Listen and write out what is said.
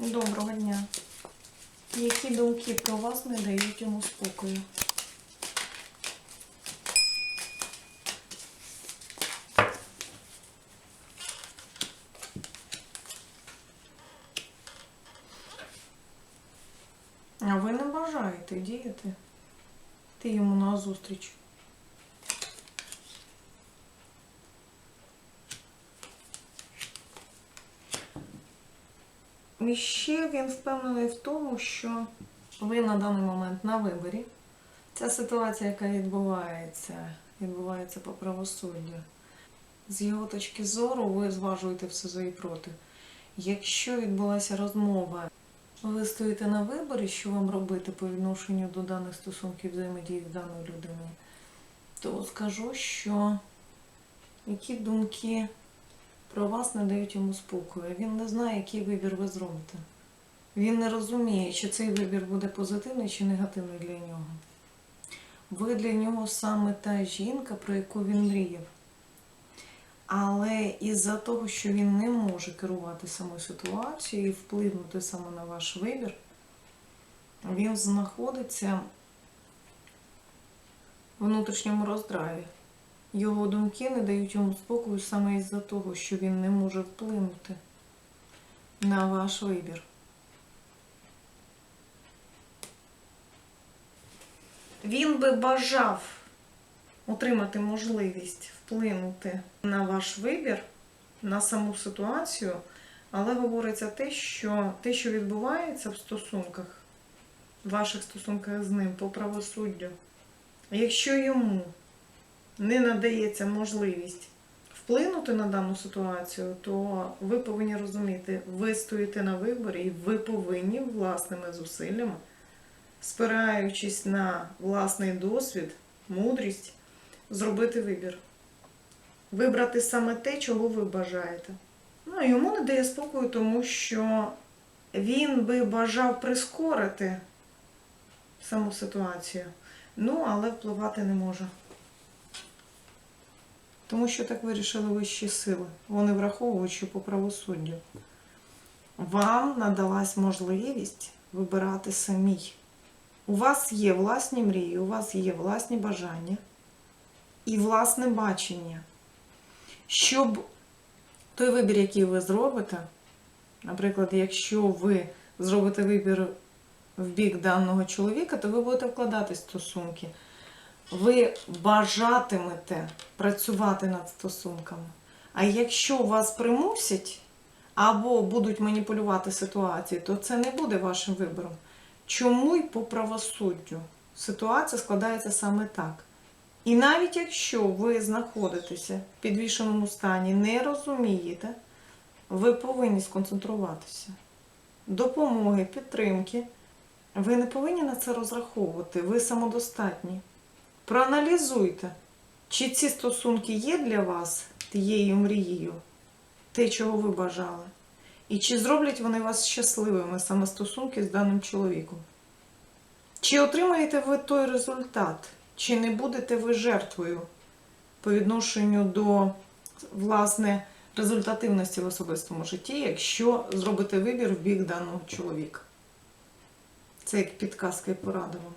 Доброго дня. Які думки про вас не дають йому спокою? А ви не бажаєте діяти? Ти йому назустріч. І ще він впевнений в тому, що ви на даний момент на виборі. Ця ситуація, яка відбувається, відбувається по правосуддю. З його точки зору, ви зважуєте все за і проти. Якщо відбулася розмова, ви стоїте на виборі, що вам робити по відношенню до даних стосунків взаємодії з даною людиною, то скажу, що які думки про вас не дають йому спокою. Він не знає, який вибір ви зробите. Він не розуміє, чи цей вибір буде позитивний чи негативний для нього. Ви для нього саме та жінка, про яку він мріяв. Але із-за того, що він не може керувати самою ситуацією і вплинути саме на ваш вибір, він знаходиться в внутрішньому роздраві. Його думки не дають йому спокою саме із-за того, що він не може вплинути на ваш вибір. Він би бажав отримати можливість вплинути на ваш вибір, на саму ситуацію, але говориться те, що те, що відбувається в стосунках, в ваших стосунках з ним по правосуддю, якщо йому не надається можливість вплинути на дану ситуацію, то ви повинні розуміти, ви стоїте на виборі і ви повинні власними зусиллями, спираючись на власний досвід, мудрість, зробити вибір. Вибрати саме те, чого ви бажаєте. Ну, йому не дає спокою, тому що він би бажав прискорити саму ситуацію. Ну, але впливати не може. Тому що так вирішили вищі сили. Вони враховують, що по правосуддю вам надалась можливість вибирати самій. У вас є власні мрії, у вас є власні бажання і власне бачення. Щоб той вибір, який ви зробите, наприклад, якщо ви зробите вибір в бік даного чоловіка, то ви будете вкладати стосунки ви бажатимете працювати над стосунками. А якщо вас примусять або будуть маніпулювати ситуацією, то це не буде вашим вибором. Чому й по правосуддю ситуація складається саме так. І навіть якщо ви знаходитеся в підвішеному стані, не розумієте, ви повинні сконцентруватися. Допомоги, підтримки. Ви не повинні на це розраховувати, ви самодостатні. Проаналізуйте, чи ці стосунки є для вас тією мрією, те, чого ви бажали, і чи зроблять вони вас щасливими саме стосунки з даним чоловіком. Чи отримаєте ви той результат, чи не будете ви жертвою по відношенню до, власне, результативності в особистому житті, якщо зробите вибір в бік даного чоловіка. Це як підказка і порада вам.